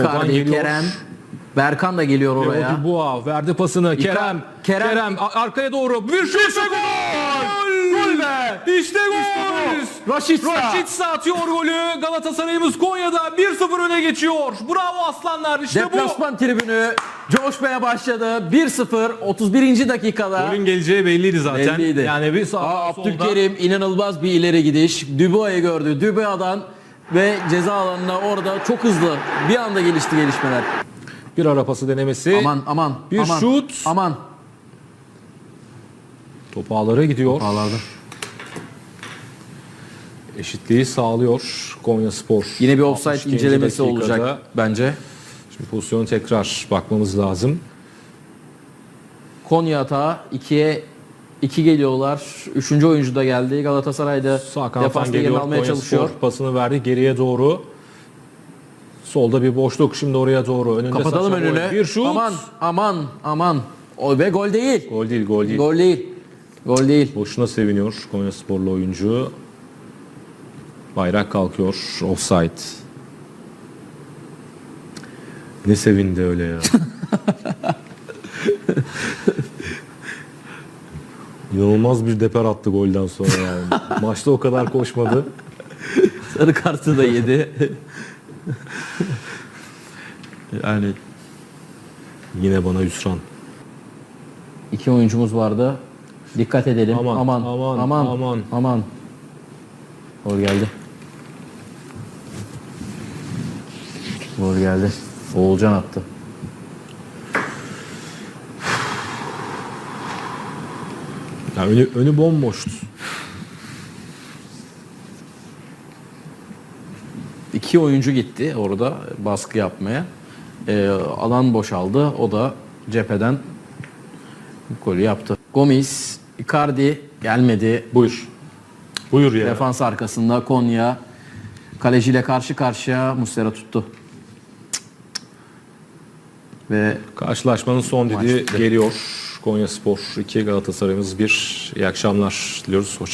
Icardi, geliyor. Kerem. Berkan da geliyor oraya. Oraya. Boğa verdi pasını. Kerem. Kerem. Kerem. arkaya doğru. Bir şut ve gol. Gol be. İşte gol. Raşitsa. Raşitsa atıyor golü. Galatasaray'ımız Konya'da 1-0 öne geçiyor. Bravo aslanlar. İşte bu. Deplasman tribünü coşmaya başladı. 1-0 31. dakikada. Golün geleceği belliydi zaten. Belliydi. Yani bir sağ Aa. Abdülkerim inanılmaz bir ileri gidiş. Dubois'u gördü. Dubois'dan ve ceza alanına orada çok hızlı bir anda gelişti gelişmeler. Bir ara pası denemesi. Aman aman. Bir aman, şut. Aman. Top ağlara gidiyor. Ağlardı. Eşitliği sağlıyor Konya Spor. Yine bir offside 62. incelemesi dakikada. olacak bence. Şimdi pozisyonu tekrar bakmamız lazım. Konya hata 2'ye 2 geliyorlar. Üçüncü oyuncu da geldi. Galatasaray'da defansta yerini almaya Konya çalışıyor. Spor. Pasını verdi geriye doğru. Solda bir boşluk şimdi oraya doğru. Önünde Kapatalım önünü. Bir şut. Aman aman aman. O ve gol değil. Gol değil gol değil. Gol değil. Gol değil. Boşuna seviniyor Konya Sporlu oyuncu. Bayrak kalkıyor. Offside. Ne sevindi öyle ya. İnanılmaz bir deper attı golden sonra yani. Maçta o kadar koşmadı. Sarı kartı da yedi. yani Yine bana hüsran. iki oyuncumuz vardı. Dikkat edelim. Aman, Aman aman, aman aman. aman. Gol geldi. Gol geldi. Oğulcan attı. Ya önü, önü bomboştu. İki oyuncu gitti orada baskı yapmaya. Ee, alan boşaldı. O da cepheden golü yaptı. Gomis, Icardi gelmedi. Buyur. Buyur ya. Defans arkasında Konya kaleciyle karşı karşıya Muslera tuttu. Ve Karşılaşmanın son dediği geliyor. Konya Spor 2 Galatasaray'ımız 1. İyi akşamlar diliyoruz. Hoşça